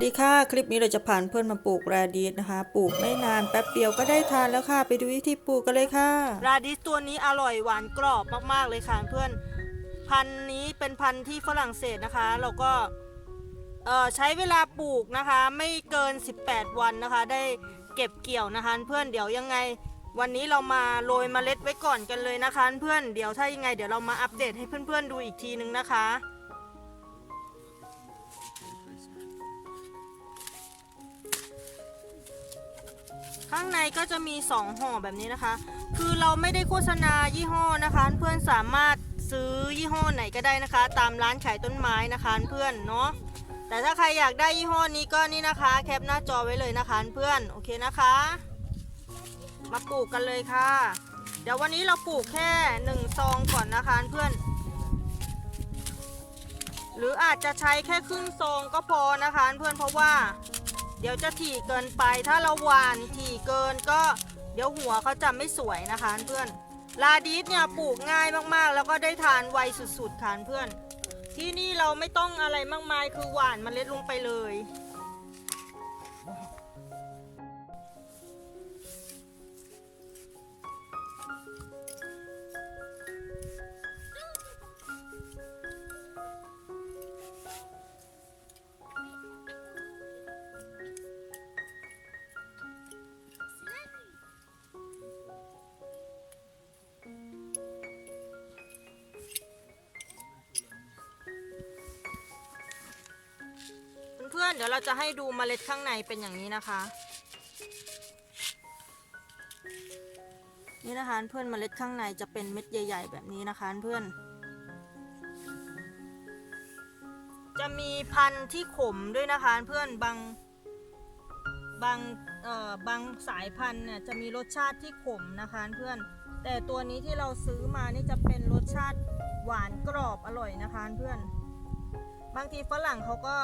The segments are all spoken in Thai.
สวัสดีค่ะคลิปนี้เราจะผ่านเพื่อนมาปลูกแรดีสนะคะ ปลูกไม่นานแป๊บเดียวก็ได้ทานแล้วค่ะ ไปดูวิธีปลูกกันเลยค่ะ ราดิสตัวนี้อร่อยหวานกรอบมากๆเลยค่ะเพื่อน พันธุ์นี้เป็นพันธุ์ที่ฝรั่งเศสนะคะแล้วก็เอ่อใช้เวลาปลูกนะคะ ไม่เกิน 18 วันนะคะ ได้เก็บเกี่ยวนะคะ เพื่อนเดี๋ยวยังไง วันนี้เรามาโรยเมล็ดไว้ก่อนกันเลยนะคะ เพื่อนเดี๋ยวถ้ายังไงเดี๋ยวเรามาอัปเดตให้เพื่อนๆดูอีกทีนึงนะคะ ข้างในก็จะมี 2ห่อแบบนี้นะคะ คือเราไม่ได้โฆษณายี่ห้อนะคะ เพื่อนสามารถซื้อยี่ห้อไหนก็ได้นะคะ ตามร้านขายต้นไม้นะคะเพื่อนเนาะแต่ถ้าใครอยากได้ยี่ห้อนี้ก็นี่นะคะ แคปหน้าจอไว้เลยนะคะเพื่อนโอเคนะคะ มาปลูกกันเลยค่ะ เดี๋ยววันนี้เราปลูกแค่หนึ่งซองก่อนนะคะเพื่อน หรืออาจจะใช้แค่ครึ่งซองก็พอนะคะเพื่อนเพราะว่า เดี๋ยวจะถี่เกินไปถ้าเราหวานถี่เกินก็เดี๋ยวหัวเขาจะไม่สวยนะคะเพื่อนลาดิสเนี่ยปลูกง่ายมากๆ แล้วก็ได้ทานไวสุดๆค่ะเพื่อน ที่นี่เราไม่ต้องอะไรมากมายคือหวานเมล็ดลงไปเลย ดี๋ยวเราจะให้ดูเมล็ดข้างในเป็นอย่างนี้นะคะ นี่นะคะเพื่อนเมล็ดข้างในจะเป็นเม็ดใหญ่ ๆ แบบนี้นะคะเพื่อน จะมีพันธุ์ที่ขมด้วยนะคะเพื่อนบางบางเอ่อบางสายพันธุ์เนี่ยจะมีรสชาติที่ขมนะคะเพื่อน แต่ตัวนี้ที่เราซื้อมานี่จะเป็นรสชาติหวานกรอบอร่อยนะคะเพื่อน บางทีฝรั่งเขาก็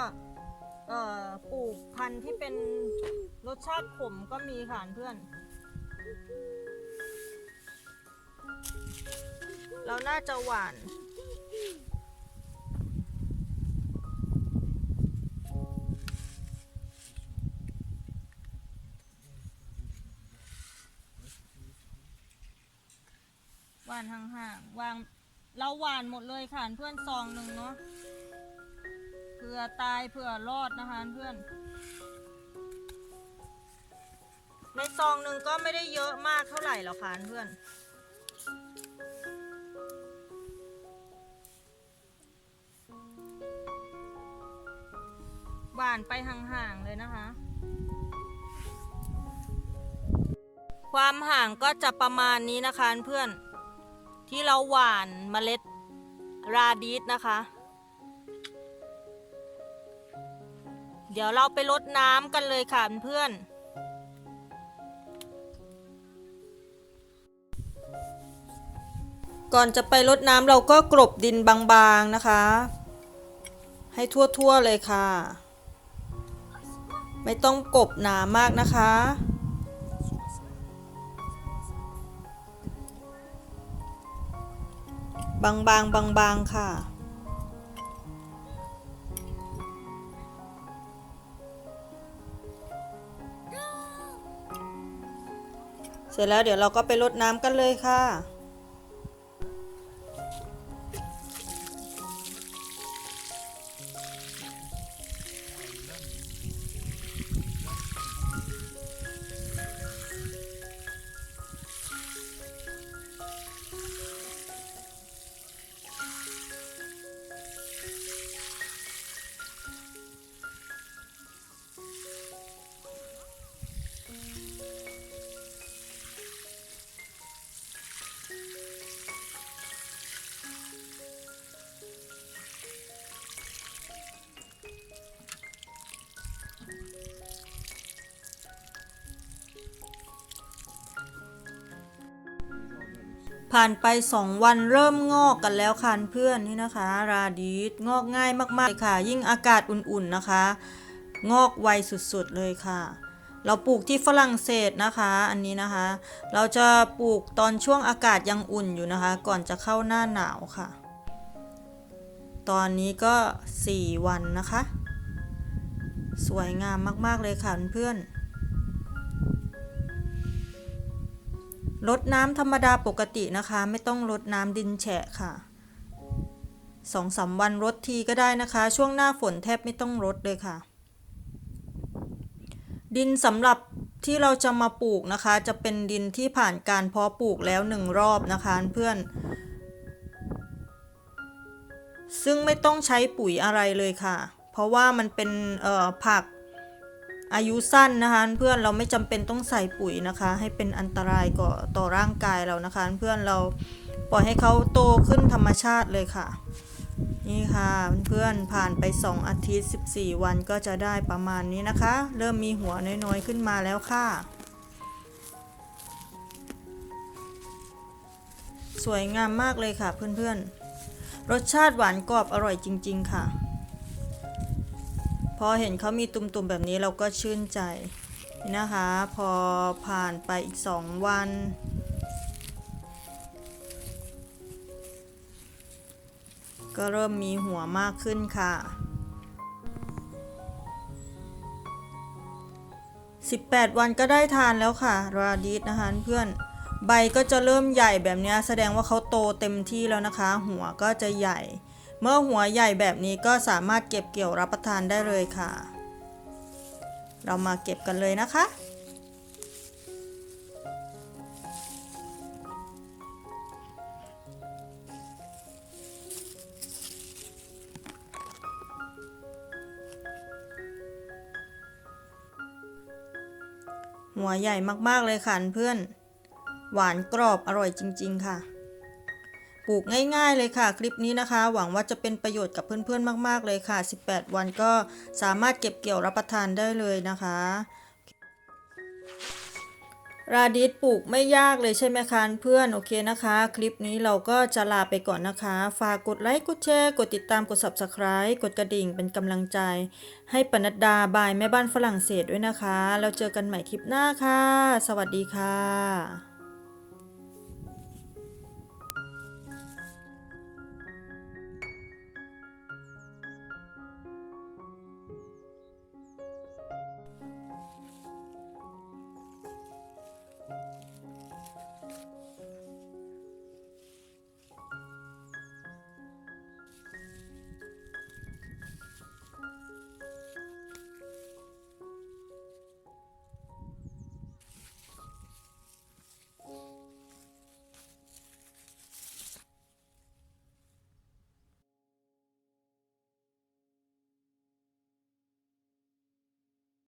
เอ่อปลูกพันธุ์ที่เป็นรสชาติขมก็มีค่ะเพื่อน เราน่าจะหวานหวานห่างๆวางเราหวานหมดเลยค่ะเพื่อนซองหนึ่งเนาะ ผื่อตายเผื่อรอดนะคะเพื่อน ในซองหนึ่งก็ไม่ได้เยอะมากเท่าไหร่หรอกค่ะเพื่อนหวานไปห่างๆเลยนะคะ ความห่างก็จะประมาณนี้นะคะเพื่อนที่เราหว่านเมล็ดราดีสนะคะ เดี๋ยวเราไปรดน้ำกันเลยค่ะเพื่อนก่อนจะไปรดน้ำเราก็กลบดินบางๆนะคะ ให้ทั่วๆเลยค่ะ ไม่ต้องกบหนามากนะคะ บางๆบางๆค่ะ เสร็จแล้วเดี๋ยวเราก็ไปรดน้ำกันเลยค่ะ ผ่านไป2วันเริ่มงอกกันแล้วค่ะเพื่อนนี่นะคะ ราดีสงอกง่ายมากๆเลยค่ะ ยิ่งอากาศอุ่นๆนะคะ งอกไวสุดๆเลยค่ะ เราปลูกที่ฝรั่งเศสนะคะ อันนี้นะคะ เราจะปลูกตอนช่วงอากาศยังอุ่นอยู่นะคะ ก่อนจะเข้าหน้าหนาวค่ะ ตอนนี้ก็ 4 วันนะคะ สวยงามมากๆเลยค่ะเพื่อน รดน้ำธรรมดาปกตินะคะ ไม่ต้องรดน้ำดินแฉะค่ะสองสามวันรดทีก็ได้นะคะ ช่วงหน้าฝนแทบไม่ต้องรดเลยค่ะ ดินสำหรับที่เราจะมาปลูกนะคะ จะเป็นดินที่ผ่านการเพาะปลูกแล้วหนึ่งรอบนะคะเพื่อน ซึ่งไม่ต้องใช้ปุ๋ยอะไรเลยค่ะ เพราะว่ามันเป็นผัก อายุสั้นนะคะเพื่อนเราไม่จำเป็นต้องใส่ปุ๋ยนะคะ ให้เป็นอันตรายก่อต่อร่างกายเรานะคะ เพื่อนเราปล่อยให้เขาโตขึ้นธรรมชาติเลยค่ะ นี่ค่ะเพื่อนผ่านไป 2 อาทิตย์ 14 วันก็จะได้ประมาณนี้นะคะ เริ่มมีหัวน้อยๆขึ้นมาแล้วค่ะ สวยงามมากเลยค่ะเพื่อนๆรสชาติหวานกรอบอร่อยจริง ๆ ค่ะ พอเห็นเขามีตุ่มๆแบบนี้เราก็ชื่นใจนะคะ พอผ่านไปอีก2วัน ก็เริ่มมีหัวมากขึ้นค่ะ 18 วันก็ได้ทานแล้วค่ะ ราดิสนะคะเพื่อนใบก็จะเริ่มใหญ่แบบนี้แสดงว่าเขาโตเต็มที่แล้วนะคะ หัวก็จะใหญ่ เมื่อหัวใหญ่แบบนี้ก็สามารถเก็บเกี่ยวรับประทานได้เลยค่ะ เรามาเก็บกันเลยนะคะหัวใหญ่มาก ๆ เลยค่ะเพื่อน หวานกรอบอร่อยจริง ๆ ค่ะ ปลูกง่าย ๆ เลยค่ะ คลิปนี้นะคะ หวังว่าจะเป็นประโยชน์กับเพื่อนๆ มาก ๆ เลยค่ะ 18 วันก็สามารถเก็บเกี่ยวรับประทานได้เลยนะคะราดิสปลูกไม่ยากเลยใช่ไหมคะเพื่อนโอเคนะคะ คลิปนี้เราก็จะลาไปก่อนนะคะ ฝากกดไลค์กดแชร์กดติดตามกด subscribe กดกระดิ่งเป็นกำลังใจ ให้ปนัดดาบายแม่บ้านฝรั่งเศสด้วยนะคะ แล้วเจอกันใหม่คลิปหน้าค่ะ สวัสดีค่ะ